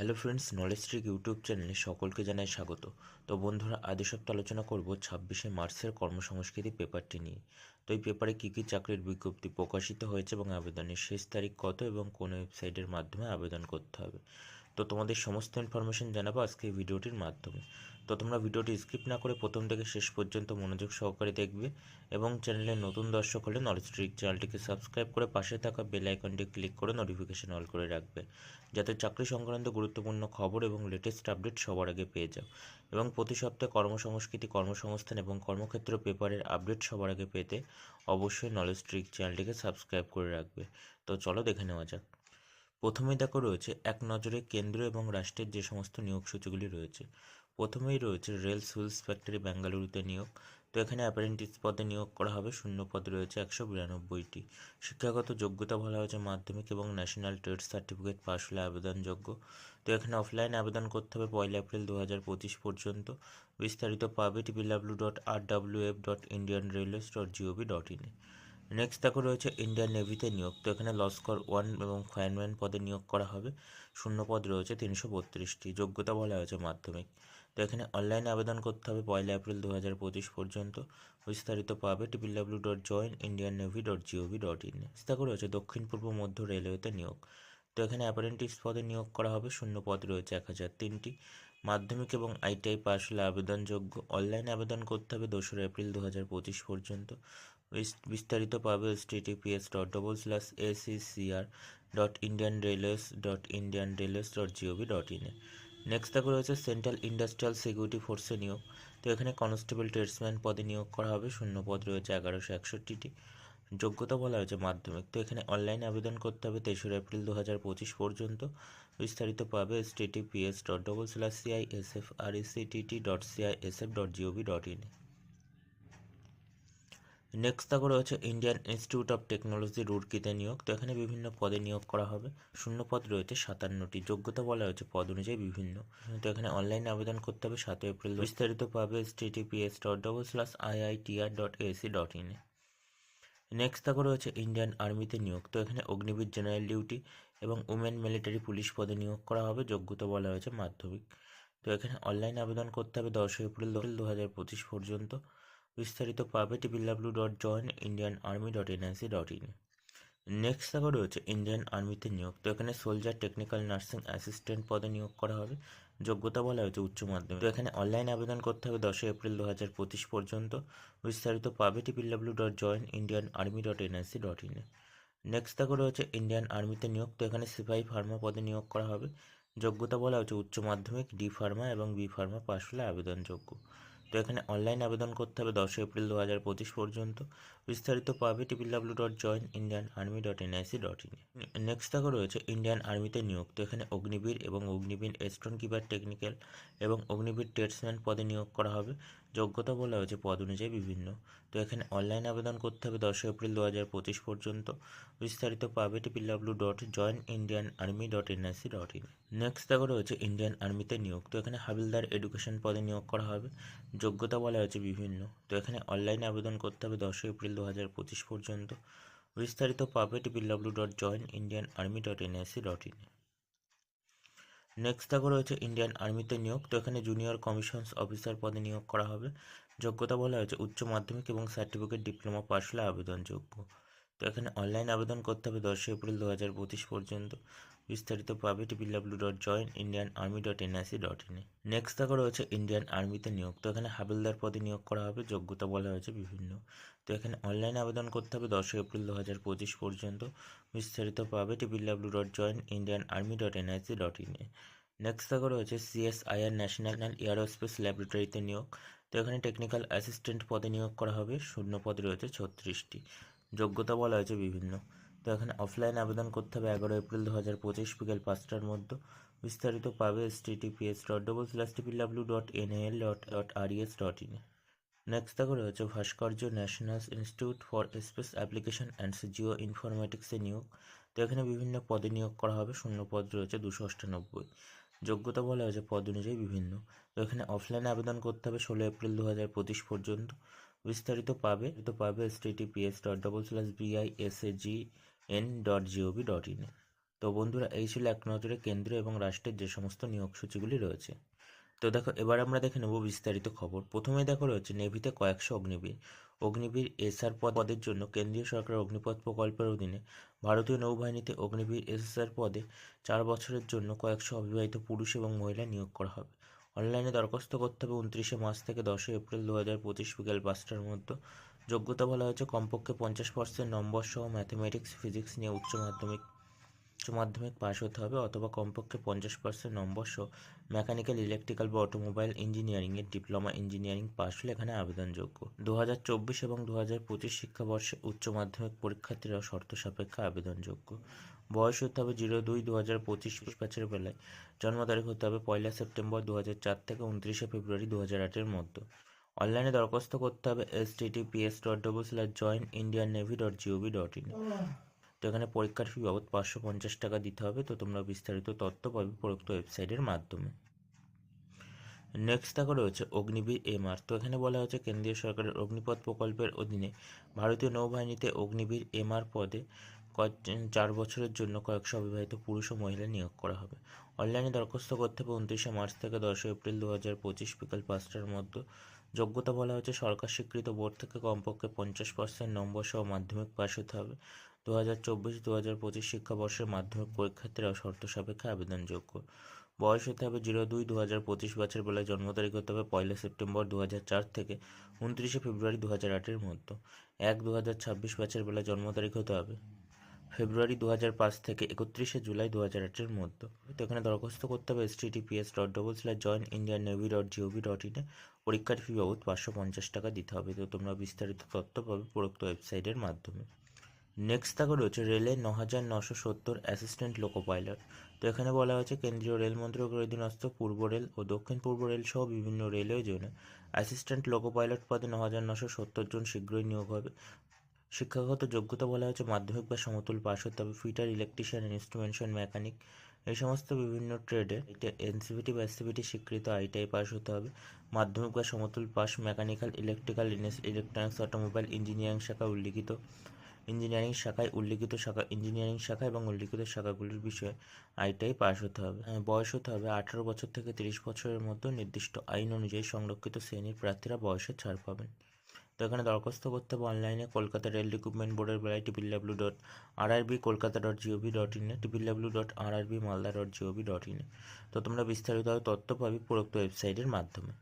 Hello friends knowledge trick YouTube চ্যানেলে সকলকে জানাই স্বাগত। তো বন্ধুরা, আজ সপ্তাহ আলোচনা করব ছাব্বিশে মার্চের কর্মসংস্কৃতি পেপারটি নিয়ে। তো এই পেপারে কী কী চাকরির বিজ্ঞপ্তি প্রকাশিত হয়েছে এবং আবেদনের শেষ তারিখ কত এবং কোন ওয়েবসাইটের মাধ্যমে আবেদন করতে হবে? তো তোমাদের সমস্ত ইনফরমেশন জানাব আজকে এই ভিডিওটির মাধ্যমে। তো তোমরা ভিডিওটি স্কিপ না করে প্রথম থেকে শেষ পর্যন্ত মনোযোগ সহকারে দেখবে এবং চ্যানেলে নতুন দর্শক হলে নলেজ ট্রিক চ্যানেলটিকে সাবস্ক্রাইব করে পাশে থাকা বেল আইকনটি ক্লিক করে নোটিফিকেশন অল করে রাখবে, যাতে চাকরি সংক্রান্ত গুরুত্বপূর্ণ খবর এবং লেটেস্ট আপডেট সবার আগে পেয়ে যাও। এবং প্রতি সপ্তাহে কর্মসংস্কৃতি, কর্মসংস্থান এবং কর্মক্ষেত্র পেপারের আপডেট সবার আগে পেতে অবশ্যই নলেজ ট্রিক চ্যানেলটিকে সাবস্ক্রাইব করে রাখবে। তো চলো দেখে নেওয়া যাক। প্রথমেই দেখো রয়েছে, এক নজরে কেন্দ্র এবং রাষ্ট্রের যে সমস্ত নিয়োগ সূচিগুলি রয়েছে প্রথমেই রয়েছে রেল সুইলস ফ্যাক্টরি বেঙ্গালুরুতে নিয়োগ। তো এখানে অ্যাপারেন্টিস পদে নিয়োগ করা হবে, শূন্য পদ রয়েছে একশো বিরানব্বইটি। শিক্ষাগত যোগ্যতা বলা হয়েছে মাধ্যমিক এবং ন্যাশনাল ট্রেড সার্টিফিকেট পাস হলে আবেদনযোগ্য। তো এখানে অফলাইন আবেদন করতে হবে পয়লা এপ্রিল দু হাজার পঁচিশ পর্যন্ত। বিস্তারিত পাবে triple W dot R W F dot Indian railways dot G O V dot ইনে নেক্সট দেখো রয়েছে ইন্ডিয়ান নেভিতে নিয়োগ। তো এখানে লস্কর ওয়ান এবং ফায়ারম্যান পদে নিয়োগ করা হবে। শূন্য পদ রয়েছে তিনশো বত্রিশটি। যোগ্যতা বলা হয়েছে মাধ্যমিক। তো এখানে অনলাইনে আবেদন করতে হবে পয়লা এপ্রিল দু হাজার পঁচিশ পর্যন্ত। বিস্তারিত পাবে triple W dot join Indian navy dot G O V dot in করে রয়েছে দক্ষিণ পূর্ব মধ্য রেলওয়েতে নিয়োগ। তো এখানে অ্যাপারেন্টিস পদে নিয়োগ করা হবে, শূন্য পদ রয়েছে এক হাজার তিনটি। মাধ্যমিক এবং আইটিআই পাস হলে আবেদনযোগ্য। অনলাইনে আবেদন করতে হবে দোসরা এপ্রিল দু হাজার পঁচিশ পর্যন্ত। বিস্তারিত পাবে S T T P S dot double slash A C C R dot Indian railways dot Indian railways dot G O V dot ইনে নেক্সট দেখো রয়েছে সেন্ট্রাল ইন্ডাস্ট্রিয়াল সিকিউরিটি ফোর্সে নিয়োগ। তো এখানে কনস্টেবল ট্রেডসম্যান পদে নিয়োগ করা হবে, শূন্য পদ রয়েছে এগারোশো একষট্টিটি। যোগ্যতা বলা হয়েছে মাধ্যমিক। তো এখানে অনলাইন আবেদন করতে হবে তেসরা এপ্রিল দু হাজার পঁচিশ পর্যন্ত। বিস্তারিত পাবে S T T P S dot double slash C I S F R T T dot C I S F dot G O V dot in next দেখো রয়েছে ইন্ডিয়ান ইনস্টিটিউট অফ টেকনোলজি রুরকিতে নিয়োগ। তো এখানে বিভিন্ন পদে নিয়োগ করা হবে। শূন্য পদ রয়েছে সাতান্নটি। যোগ্যতা বলা হয়েছে পদ অনুযায়ী বিভিন্ন। তো এখানে অনলাইনে আবেদন করতে হবে সাতই এপ্রিল বিস্তারিত পাবে S dot double slash I I T R dot A C dot ইনে নেক্সট দেখো রয়েছে ইন্ডিয়ান আর্মিতে নিয়োগ। তো এখানে অগ্নিবীর জেনারেল ডিউটি এবং উমেন মিলিটারি পুলিশ পদে নিয়োগ করা হবে। যোগ্যতা বলা হয়েছে মাধ্যমিক। তো এখানে অনলাইন আবেদন করতে হবে দশই এপ্রিল দু হাজার পঁচিশ পর্যন্ত। বিস্তারিত পাবে triple W dot join Indian army dot N I C dot in next দেখো রয়েছে ইন্ডিয়ান আর্মিতে নিয়োগ। তো এখানে সোলজার টেকনিক্যাল নার্সিং অ্যাসিস্ট্যান্ট পদে নিয়োগ করা হবে। যোগ্যতা বলা হয়েছে উচ্চ মাধ্যমিক। তো এখানে অনলাইন আবেদন করতে হবে দশই এপ্রিল দু হাজার পঁচিশ পর্যন্ত। বিস্তারিত পাবে triple W dot join Indian army dot N I C dot ইনে নেক্সট দেখো রয়েছে ইন্ডিয়ান আর্মিতে নিয়োগ। তো এখানে সিপাহি ফার্মা পদে নিয়োগ করা হবে। যোগ্যতা বলা হচ্ছে উচ্চ মাধ্যমিক ডি ফার্মা এবং বি ফার্মা পাশ হলে আবেদনযোগ্য। তো এখানে অনলাইন আবেদন করতে হবে দশ এপ্রিল দু হাজার পঁচিশ পর্যন্ত। বিস্তারিত পাবে triple W dot join Indian army dot N I C dot in next দেখো রয়েছে ইন্ডিয়ান আর্মিতে নিয়োগ। তো এখানে অগ্নিবীর এবং অগ্নিবীর স্টোন কিপার টেকনিক্যাল এবং অগ্নিবীর ট্রেডসম্যান পদে নিয়োগ করা হবে। যোগ্যতা বলা হয়েছে পদ অনুযায়ী বিভিন্ন। তো এখানে অনলাইন আবেদন করতে হবে দশই এপ্রিল দু হাজার পঁচিশ পর্যন্ত। বিস্তারিত পাবে triple W dot join Indian army dot N I C dot in next দেখো রয়েছে ইন্ডিয়ান আর্মিতে নিয়োগ। তো এখানে হাবিলদার এডুকেশন পদে নিয়োগ করা হবে। যোগ্যতা বলা হয়েছে বিভিন্ন। তো এখানে অনলাইনে আবেদন করতে হবে দশই এপ্রিল দু হাজার পঁচিশ পর্যন্ত। বিস্তারিত পাবে triple W dot join Indian army dot N I C dot in next দেখো রয়েছে ইন্ডিয়ান আর্মিতে নিয়োগ। তো এখানে জুনিয়র কমিশনস অফিসার পদে নিয়োগ করা হবে। যোগ্যতা বলা হয়েছে উচ্চ মাধ্যমিক এবং সার্টিফিকেট ডিপ্লোমা পাস হলে আবেদনযোগ্য তো এখানে অনলাইন আবেদন করতে হবে দশই এপ্রিল দু হাজার পঁচিশ পর্যন্ত। বিস্তারিত পাবে triple W dot join Indian army dot N I C dot ইনে নেক্সট দেখো রয়েছে ইন্ডিয়ান আর্মিতে নিয়োগ। তো এখানে হাবিলদার পদে নিয়োগ করা হবে, যোগ্যতা বলা হয়েছে বিভিন্ন। তো এখানে অনলাইন আবেদন করতে হবে দশই এপ্রিল দু হাজার পঁচিশ পর্যন্ত। বিস্তারিত পাবে triple W dot join Indian army dot N I C dot ইনে নেক্সট দেখো রয়েছে সিএসআইআর ন্যাশনাল এয়ারোস্পেস ল্যাবরেটরিতে নিয়োগ। তো এখানে টেকনিক্যাল অ্যাসিস্ট্যান্ট পদে নিয়োগ করা হবে, শূন্য পদ রয়েছে ছত্রিশটি। যোগ্যতা বলা হয়েছে বিভিন্ন। তো এখানে অফলাইন আবেদন করতে হবে এগারো এপ্রিল দু হাজার পঁচিশ বিকেল পাঁচটার মধ্যে। বিস্তারিত পাবে S T T P S dot double slash triple W dot N L dot dot R E S dot in next দেখো রয়েছে ভাস্কর্য national institute for space application and geo ইনফরমেটিক্সে নিয়োগ। তো এখানে বিভিন্ন পদে নিয়োগ করা হবে, শূন্য পদ রয়েছে দুশো অষ্টানব্বই। যোগ্যতা বলা হয়েছে পদ অনুযায়ী বিভিন্ন। তো এখানে অফলাইনে আবেদন করতে হবে ষোলো এপ্রিল দু হাজার পঁচিশ পর্যন্ত। বিস্তারিত পাবে, তো পাবে S T T P S dot double slash B I S A G N dot G O V dot in তো বন্ধুরা, এই ছিল এক নজরে কেন্দ্র এবং রাষ্ট্রের যে সমস্ত নিয়োগ সূচিগুলি রয়েছে। তো দেখো, এবার আমরা দেখে নেব বিস্তারিত খবর। প্রথমেই দেখো রয়েছে, নেভিতে কয়েকশো অগ্নিবীর। অগ্নিবীর এসআর পদের জন্য কেন্দ্রীয় সরকারের অগ্নিপথ প্রকল্পের অধীনে ভারতীয় নৌবাহিনীতে অগ্নিবীর এসএসআর পদে চার বছরের জন্য কয়েকশো অবিবাহিত পুরুষ এবং মহিলা নিয়োগ করা হবে। অনলাইনে দরখাস্ত করতে হবে উনত্রিশে মার্চ থেকে দশই এপ্রিল দু হাজার পঁচিশ বিকেল পাঁচটার মধ্যে। যোগ্যতা বলা হয়েছে কমপক্ষে পঞ্চাশ পার্সেন্ট নম্বর সহ ম্যাথমেটিক্স ফিজিক্স নিয়ে উচ্চ মাধ্যমিক উচ্চ মাধ্যমিক পাস হতে হবে অথবা কমপক্ষে পঞ্চাশ পার্সেন্ট নম্বর সহ মেকানিক্যাল ইলেকট্রিক্যাল বা অটোমোবাইল ইঞ্জিনিয়ারিংয়ের ডিপ্লোমা ইঞ্জিনিয়ারিং পাস হলে এখানে আবেদনযোগ্য। দু হাজার চব্বিশ এবং দু হাজার পঁচিশ শিক্ষাবর্ষে উচ্চ মাধ্যমিক পরীক্ষার্থীরা শর্ত সাপেক্ষে আবেদনযোগ্য। বয়স হতে হবে জিরো দুই দু হাজার পঁচিশ ব্যাচের বেলায়। জন্ম তারিখ হতে হবে পয়লা সেপ্টেম্বর দু হাজার চার থেকে উনত্রিশে ফেব্রুয়ারি দু হাজার আটের মধ্যে। অনলাইনে দরখাস্ত করতে হবে S T T P S dot double slash join Indian navy dot G O V dot in তো এখানে পরীক্ষার ফি বাবদ পাঁচশো পঞ্চাশ টাকা দিতে হবে, তো তোমরা বিস্তারিত তথ্য পাবে প্রদত্ত ওয়েবসাইটের মাধ্যমে। নেক্সট দেখো রয়েছে অগ্নিবীর এমআর তো এখানে বলা হয়েছে, কেন্দ্রীয় সরকারের অগ্নিপথ প্রকল্পের অধীনে ভারতীয় নৌবাহিনীতে অগ্নিবীর এমআর পদে কয়েক, চার বছরের জন্য কয়েকশো অবিবাহিত পুরুষ ও মহিলা নিয়োগ করা হবে। অনলাইনে দরখাস্ত করতে হবে উনত্রিশে মার্চ থেকে দশই এপ্রিল দু হাজার পঁচিশ বিকাল পাঁচটার মধ্যে। যোগ্যতা বলা হচ্ছে সরকার স্বীকৃত বোর্ড থেকে কমপক্ষে পঞ্চাশ পার্সেন্ট নম্বর সহ মাধ্যমিক পাস হতে হবে। দু হাজার চব্বিশ দু হাজার পঁচিশ শিক্ষাবর্ষের মাধ্যমিক পরীক্ষার্থীরা শর্ত সাপেক্ষে আবেদনযোগ্য। বয়স হতে হবে জিরো দুই দু হাজার পঁচিশ বছর বেলায় জন্ম তারিখ হতে হবে পয়লা সেপ্টেম্বর দু হাজার চার থেকে উনত্রিশে ফেব্রুয়ারি দু হাজার আটের মধ্যে। এক দু হাজার ছাব্বিশ বছর বেলায় জন্ম তারিখ হতে হবে ফেব্রুয়ারি দু হাজার পাঁচ থেকে একত্রিশে জুলাই দু হাজার আটের মধ্যে। তো এখানে দরখাস্ত করতে হবে S T T P S dot double slash join Indian navy dot G O V dot ইনে পরীক্ষার ফি বাবদ পাঁচশো পঞ্চাশ টাকা দিতে হবে। তো তোমরা বিস্তারিত তথ্য পাবে প্রদত্ত ওয়েবসাইটের মাধ্যমে। নেক্সট থাকা রয়েছে রেলের ন হাজার নশো সত্তর অ্যাসিস্ট্যান্ট লোকো পাইলট তো এখানে বলা হয়েছে, কেন্দ্রীয় রেল মন্ত্রকের অধীনস্থ পূর্ব রেল ও দক্ষিণ পূর্ব রেল সহ বিভিন্ন রেলওয়ে জোনে অ্যাসিস্ট্যান্ট লোকো পাইলট পদে ন হাজার নশো সত্তর জন শীঘ্রই নিয়োগ হবে। শিক্ষাগত যোগ্যতা বলা হয়েছে, মাধ্যমিক বা সমতুল পাশ হতে হবে। ফিটার ইলেকট্রিশিয়ান ইনস্ট্রুমেন্টেশন মেকানিক এই সমস্ত বিভিন্ন ট্রেডে এটা এনসিভিটি বা এসসিভিটি স্বীকৃত আইটিআই পাস হতে হবে। মাধ্যমিক বা সমতুল pass mechanical electrical electronics automobile engineering শাখায় উল্লিখিত। ইঞ্জিনিয়ারিং শাখায় উল্লিখিত শাখা ইঞ্জিনিয়ারিং শাখা এবং উল্লিখিত শাখাগুলির বিষয়ে আইটিআই পাস হতে হবে। বয়স হতে হবে আঠারো বছর থেকে তিরিশ বছরের মধ্যে নির্দিষ্ট আইন অনুযায়ী সংরক্ষিত শ্রেণির প্রার্থীরা বয়সে ছাড় পাবেন। তো এখানে দরখাস্ত করতে হবে অনলাইনে কলকাতা রেল রিক্রুটমেন্ট বোর্ডের বেলায় triple W dot R R B Kolkata dot G O V dot ইনে triple W dot R R B Malda dot G O V dot ইনে তো তোমরা বিস্তারিতভাবে তথ্য পাবে প্রোক্ত ওয়েবসাইটের মাধ্যমে।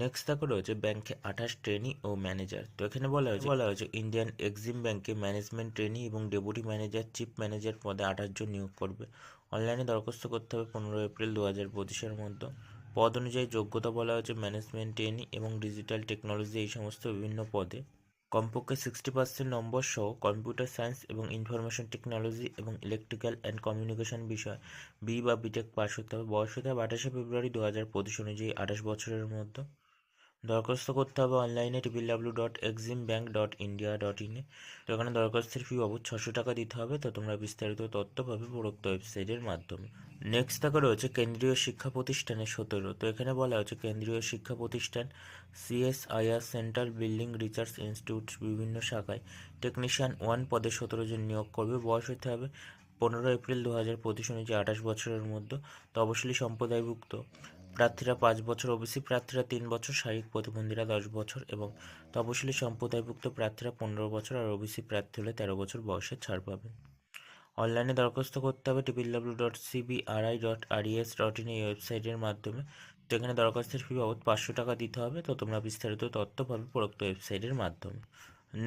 নেক্সট দেখো রয়েছে ব্যাংকে আঠাশ ট্রেনি ও ম্যানেজার তো এখানে বলা হয়েছে বলা হয়েছে ইন্ডিয়ান এক্সিম ব্যাংকে ম্যানেজমেন্ট ট্রেনি এবং ডেপুটি ম্যানেজার চিফ ম্যানেজার পদে আঠাশ জন নিয়োগ করবে। অনলাইনে দরখাস্ত করতে হবে পনেরো এপ্রিল দু হাজার পঁচিশের মধ্যে। পদ অনুযায়ী যোগ্যতা বলা হয়েছে ম্যানেজমেন্ট ট্রেনিং এবং ডিজিটাল টেকনোলজি এই সমস্ত বিভিন্ন পদে। কমপক্ষে সিক্সটি পার্সেন্ট নম্বর সহ কম্পিউটার সায়েন্স এবং ইনফরমেশন টেকনোলজি এবং ইলেকট্রিক্যাল অ্যান্ড কমিউনিকেশন বিষয় বি বা বিটেক পাস হতে হবে। বয়স হতে হবে আঠাশে ফেব্রুয়ারি দু হাজার পঁচিশ অনুযায়ী আঠাশ বছরের মধ্যে। দরখাস্ত করতে হবে অনলাইনে triple W dot Exim bank dot India dot ইনে তো এখানে দরখাস্তের ফি বাবদ ছশো টাকা দিতে হবে। তো তোমরা বিস্তারিত তথ্য পাবে প্রোক্ত ওয়েবসাইটের মাধ্যমে। নেক্সট থাকে রয়েছে কেন্দ্রীয় শিক্ষা প্রতিষ্ঠানের সতেরো। তো এখানে বলা হচ্ছে কেন্দ্রীয় শিক্ষা প্রতিষ্ঠান C S I R central building research institute বিভিন্ন শাখায় টেকনিশিয়ান ওয়ান পদে সতেরো জন নিয়োগ করবে। বয়স হতে হবে পনেরো এপ্রিল দু হাজার পঁচিশ অনুযায়ী আঠাশ বছরের মধ্যে। তপশিলি সম্প্রদায়ভুক্ত। প্রার্থীরা পাঁচ বছর ওবিসি প্রার্থীরা তিন বছর শারীরিক প্রতিবন্ধীরা দশ বছর এবং তপশিলি সম্প্রদায়ভুক্ত প্রার্থীরা পনেরো বছর আর ওবিসি প্রার্থী হলে তেরো বছর বয়সের ছাড় পাবেন। অনলাইনে দরখাস্ত করতে হবে triple W dot C B R I dot R E S dot in এই ওয়েবসাইটের মাধ্যমে। তো এখানে দরখাস্তের ফি বাবদ পাঁচশো টাকা দিতে হবে। তো তোমরা বিস্তারিত তথ্য পাবে প্রোক্ত ওয়েবসাইটের মাধ্যমে।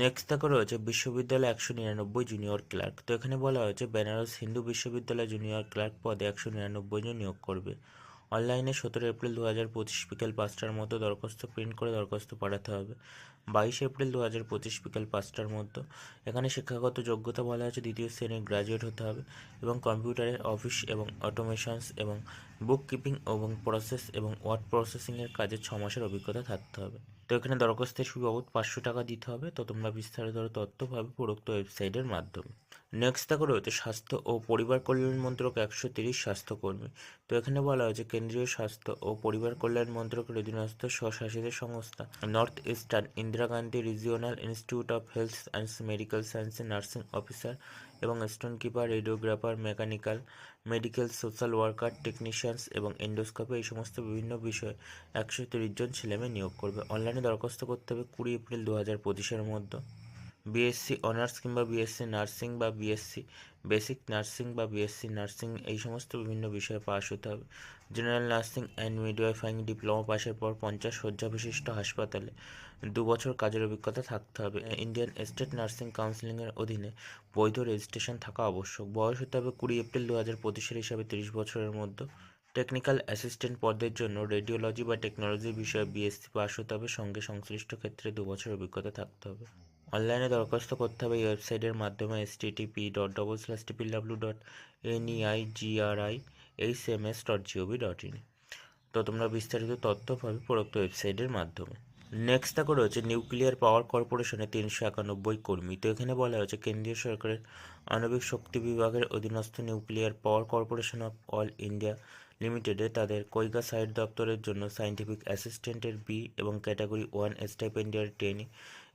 নেক্সট দেখো রয়েছে বিশ্ববিদ্যালয় একশো নিরানব্বই জুনিয়র ক্লার্ক তো এখানে বলা হয়েছে বেনারস হিন্দু বিশ্ববিদ্যালয় জুনিয়র ক্লার্ক পদে একশো নিরানব্বই জন নিয়োগ করবে। অনলাইনে সতেরো এপ্রিল দু হাজার পঁচিশ বিকেল পাঁচটার মতো দরখাস্ত প্রিন্ট করে দরখাস্ত পাঠাতে হবে। বাইশ এপ্রিল দু হাজার পঁচিশ বিকেল পাঁচটার মধ্যে। এখানে শিক্ষাগত যোগ্যতা বলা হয়েছে দ্বিতীয় শ্রেণির গ্রাজুয়েট হতে হবে এবং কম্পিউটারের অফিস এবং অটোমেশনস এবং বুক কিপিং এবং প্রসেস এবং ওয়ার্ড প্রসেসিংয়ের কাজে ছ মাসের অভিজ্ঞতা থাকতে হবে। তো এখানে দরখাস্তের ফি বাবদ পাঁচশো টাকা দিতে হবে। তো তোমরা বিস্তারিত তথ্য পাবে প্রোক্ত ওয়েবসাইটের মাধ্যমে। নেক্সট দেখো রয়েছে স্বাস্থ্য ও পরিবার কল্যাণ মন্ত্রক একশো তিরিশ স্বাস্থ্যকর্মী তো এখানে বলা হয়েছে কেন্দ্রীয় স্বাস্থ্য ও পরিবার কল্যাণ মন্ত্রকের অধীনস্থ স্বশাসিত সংস্থা north eastern Indira Gandhi regional institute of health and medical সায়েন্সের নার্সিং অফিসার এবং store keeper radiographer mechanical medical social worker technicians এবং এন্ডোস্কোপি এই সমস্ত বিভিন্ন বিষয়ে একশো তিরিশ জন ছেলেমেয়ে নিয়োগ করবে। অনলাইনে দরখাস্ত করতে হবে কুড়ি এপ্রিল দু হাজার পঁচিশের মধ্যে। বিএসসি অনার্স কিংবা বিএসসি নার্সিং বা বিএসসি বেসিক নার্সিং বা বিএসসি নার্সিং এই সমস্ত বিভিন্ন বিষয়ে পাশ হতে হবে। General nursing and midwifing diploma পাশের পর পঞ্চাশ শয্যা বিশিষ্ট হাসপাতালে দু বছর কাজের অভিজ্ঞতা থাকতে হবে। ইন্ডিয়ান স্টেট নার্সিং কাউন্সিলিংয়ের অধীনে বৈধ রেজিস্ট্রেশন থাকা আবশ্যক। বয়স হতে হবে কুড়ি এপ্রিল দু হাজার পঁচিশের হিসাবে তিরিশ বছরের মধ্যে। টেকনিক্যাল অ্যাসিস্ট্যান্ট পদের জন্য রেডিওলজি বা টেকনোলজি বিষয়ে বিএসসি পাস হতে হবে। সঙ্গে সংশ্লিষ্ট ক্ষেত্রে দু বছর অভিজ্ঞতা থাকতে হবে। অনলাইনে দরখাস্ত করতে হবে এই ওয়েবসাইটের মাধ্যমে S T TTP dot double slash triple W dot N EI GRI H M S dot GOV dot in তো তোমরা বিস্তারিত তথ্য পাবে প্রদত্ত ওয়েবসাইটের মাধ্যমে। নেক্সট দেখো রয়েছে নিউক্লিয়ার পাওয়ার কর্পোরেশনে তিনশো একানব্বই কর্মী। তো এখানে বলা হয়েছে, কেন্দ্রীয় সরকারের আণবিক শক্তি বিভাগের অধীনস্থ nuclear power corporation of all India লিমিটেডে তাদের কৈগা সাইট দপ্তরের জন্য সায়েন্টিফিক অ্যাসিস্ট্যান্টের বি এবং ক্যাটাগরি ওয়ান স্টাইপেন্ডিয়ার ট্রেনিং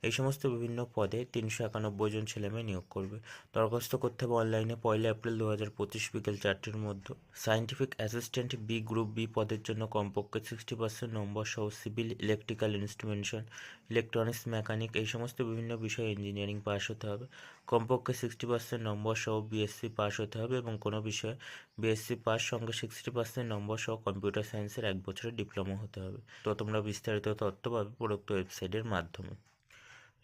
এই সমস্ত বিভিন্ন পদে তিনশো একানব্বই জন ছেলেমেয়ে নিয়োগ করবে। দরখাস্ত করতে হবে অনলাইনে পয়লা এপ্রিল দু হাজার পঁচিশ বিকেল চারটির মধ্যে। Scientific assistant B group B পদের জন্য কমপক্ষে সিক্সটি পার্সেন্ট নম্বর সহ civil electrical instrumentation electronics mechanic এই সমস্ত বিভিন্ন বিষয়ে ইঞ্জিনিয়ারিং পাস হতে হবে। কমপক্ষে সিক্সটি পার্সেন্ট নম্বর সহ বিএসসি পাস হতে হবে এবং কোনো বিষয়ে বিএসসি পাস সঙ্গে সিক্সটি পার্সেন্ট নম্বর সহ কম্পিউটার সায়েন্সের এক বছরের ডিপ্লোমা হতে হবে। তো তোমরা বিস্তারিত তথ্য পাবে প্রদত্ত ওয়েবসাইটের মাধ্যমে।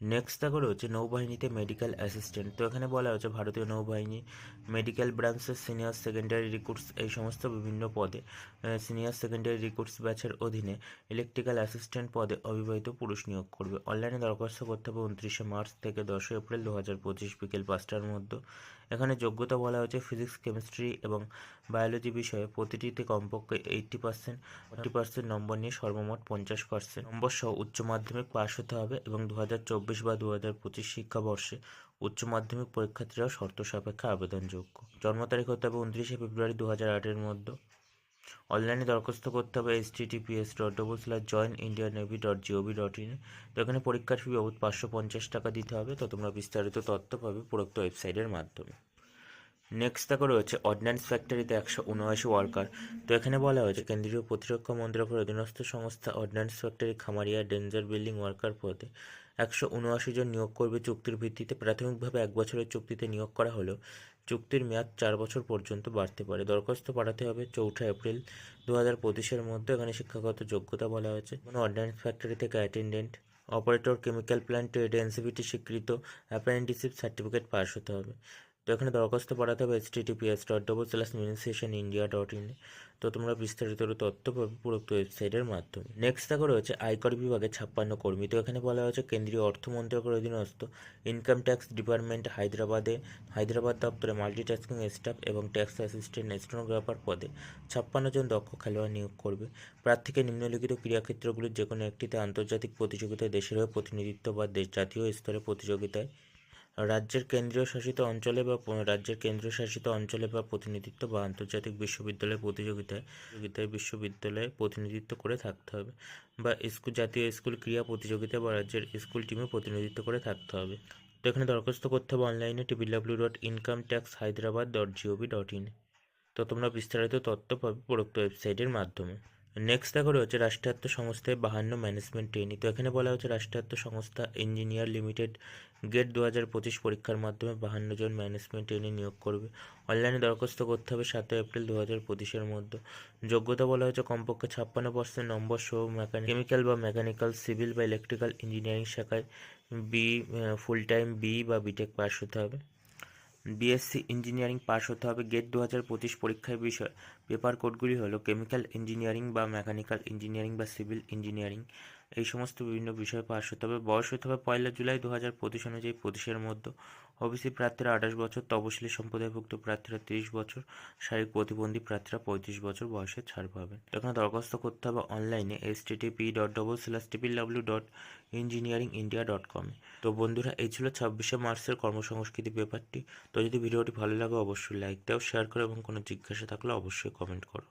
নেক্সট দেখো রয়েছে নৌবাহিনীতে মেডিকেল অ্যাসিস্ট্যান্ট তো এখানে বলা হচ্ছে ভারতীয় নৌবাহিনী মেডিকেল ব্রাঞ্চের সিনিয়র সেকেন্ডারি রিক্রুটস এই সমস্ত বিভিন্ন পদে সিনিয়র সেকেন্ডারি রিক্রুটস ব্যাচের অধীনে ইলেকট্রিক্যাল অ্যাসিস্ট্যান্ট পদে অবিবাহিত পুরুষ নিয়োগ করবে। অনলাইনে দরখাস্ত করতে হবে উনত্রিশে মার্চ থেকে দশই এপ্রিল দু হাজার পঁচিশ বিকেল পাঁচটার মধ্যে। এখানে যোগ্যতা বলা হয়েছে ফিজিক্স কেমিস্ট্রি এবং বায়োলজি বিষয়ে প্রতিটিতে কমপক্ষে এইটটি পার্সেন্ট ফর্টি পার্সেন্ট নম্বর নিয়ে সর্বমোট পঞ্চাশ পার্সেন্ট নম্বর সহ উচ্চ মাধ্যমিক পাশ হতে হবে এবং দু হাজার চব্বিশ বা দু হাজার পঁচিশ শিক্ষাবর্ষে উচ্চ মাধ্যমিক পরীক্ষার্থীরাও শর্ত সাপেক্ষে আবেদনযোগ্য। জন্ম তারিখ হতে হবে উনত্রিশে ফেব্রুয়ারি দু হাজার আটের মধ্যে। অনলাইনে দরখাস্ত করতে হবে H TTPS dot double slash join India navy dot GOV dot in তো এখানে পরীক্ষার ফি বাবদ পাঁচশো পঞ্চাশ টাকা দিতে হবে। তো তোমরা বিস্তারিত তথ্য পাবে প্রদত্ত ওয়েবসাইটের মাধ্যমে। নেক্সট দেখো রয়েছে অর্ডিন্যান্স ফ্যাক্টরিতে একশো উনআশি ওয়ার্কার তো এখানে বলা হয়েছে কেন্দ্রীয় প্রতিরক্ষা মন্ত্রকের অধীনস্থ সংস্থা ordnance factory Khamaria danger building worker পদে একশো উনআশি জন নিয়োগ করবে। চুক্তির ভিত্তিতে প্রাথমিকভাবে এক বছরের চুক্তিতে নিয়োগ করা হলেও চুক্তির মেয়াদ চার বছর পর্যন্ত বাড়তে পারে। দরখাস্ত পাঠাতে হবে চৌঠা এপ্রিল দু হাজার পঁচিশের মধ্যে, এখানে শিক্ষাগত যোগ্যতা বলা হয়েছে। কোনো অর্ডিন্যান্স ফ্যাক্টরি থেকে attendant, operator, chemical plant trade স্বীকৃত, অ্যাপ্রেন্টিসশিপ সার্টিফিকেট পাস হতে হবে। তো এখানে দরখাস্ত পাঠাতে হবে TTPS dot double slash munitions India dot in তো তোমরা বিস্তারিত তথ্য পাবে পুরোক্ত ওয়েবসাইটের মাধ্যমে। নেক্সট দেখো রয়েছে আয়কর বিভাগে ছাপ্পান্ন কর্মী। তো এখানে বলা হয়েছে কেন্দ্রীয় অর্থ মন্ত্রকের অধীনস্থ ইনকাম ট্যাক্স ডিপার্টমেন্ট হায়দ্রাবাদে, হায়দ্রাবাদ দপ্তরে মাল্টিটাস্কিং স্টাফ এবং ট্যাক্স অ্যাসিস্ট্যান্ট স্টেনোগ্রাফার পদে ছাপ্পান্ন জন দক্ষ খেলোয়াড় নিয়োগ করবে। প্রার্থীকে নিম্নলিখিত ক্রীড়াক্ষেত্রগুলির যে কোনো একটিতে আন্তর্জাতিক প্রতিযোগিতায় দেশের হয়ে প্রতিনিধিত্ব বা দেশ জাতীয় স্তরে প্রতিযোগিতায় রাজ্যের কেন্দ্রীয় শাসিত অঞ্চলে বা রাজ্যের কেন্দ্রীয় শাসিত অঞ্চলে বা প্রতিনিধিত্ব বা আন্তর্জাতিক বিশ্ববিদ্যালয় প্রতিযোগিতায় প্রতিযোগিতায় বিশ্ববিদ্যালয়ে প্রতিনিধিত্ব করে থাকতে হবে বা স্কুল জাতীয় স্কুল ক্রীড়া প্রতিযোগিতা বা রাজ্যের স্কুল টিমে প্রতিনিধিত্ব করে থাকতে হবে। তো এখানে দরখাস্ত করতে হবে অনলাইনে TV W dot income tax Hyderabad dot GOV dot in তো তোমরা বিস্তারিত তথ্য পাবে প্রদত্ত ওয়েবসাইটের মাধ্যমে। নেক্সট দেখো রয়েছে রাষ্ট্রায়ত্ত সংস্থায় বাহান্ন ম্যানেজমেন্ট ট্রেনি তো এখানে বলা হচ্ছে রাষ্ট্রায়ত্ত সংস্থা ইঞ্জিনিয়ার লিমিটেড গেট দু হাজার পঁচিশ পরীক্ষার মাধ্যমে বাহান্ন জন ম্যানেজমেন্ট ট্রেনি নিয়োগ করবে। অনলাইনে দরখাস্ত করতে হবে সাতই এপ্রিল দু হাজার পঁচিশের মধ্যে। যোগ্যতা বলা হয়েছে কমপক্ষে ছাপ্পান্ন পার্সেন্ট নম্বর সহ মেকানিক কেমিক্যাল বা মেকানিক্যাল সিভিল বা ইলেকট্রিক্যাল ইঞ্জিনিয়ারিং শাখায় বি ফুল টাইম বি বা বিটেক পাস হতে হবে। বিএসসি ইঞ্জিনিয়ারিং পাস হতে হবে। গেট দু হাজার পঁচিশ পরীক্ষার বিষয়। পেপার কোডগুলি হলো কেমিক্যাল ইঞ্জিনিয়ারিং বা মেকানিক্যাল ইঞ্জিনিয়ারিং বা সিভিল ইঞ্জিনিয়ারিং। এই সমস্ত বিভিন্ন বিষয়ে পাশ হতে হবে। বয়স হতে হবে পয়লা জুলাই দু হাজার পঁচিশ অনুযায়ী পঁচিশের মধ্যে। ওবিসি প্রার্থীরা আঠাশ বছর তপশিলি সম্প্রদায়ভুক্ত প্রার্থীরা তিরিশ বছর, শারীরিক প্রতিবন্ধী প্রার্থীরা পঁয়ত্রিশ বছর বয়সে ছাড় পাবেন। এখানে দরখাস্ত করতে হবে অনলাইনে S TTP dot double slash triple W dot engineering India dot com তো বন্ধুরা, এই ছিল ছাব্বিশে মার্চের কর্মসংস্কৃতি পেপারটি। তো যদি ভিডিওটি ভালো লাগে, অবশ্যই লাইক দাও, শেয়ার করো এবং কোনো জিজ্ঞাসা থাকলে অবশ্যই কমেন্ট করো।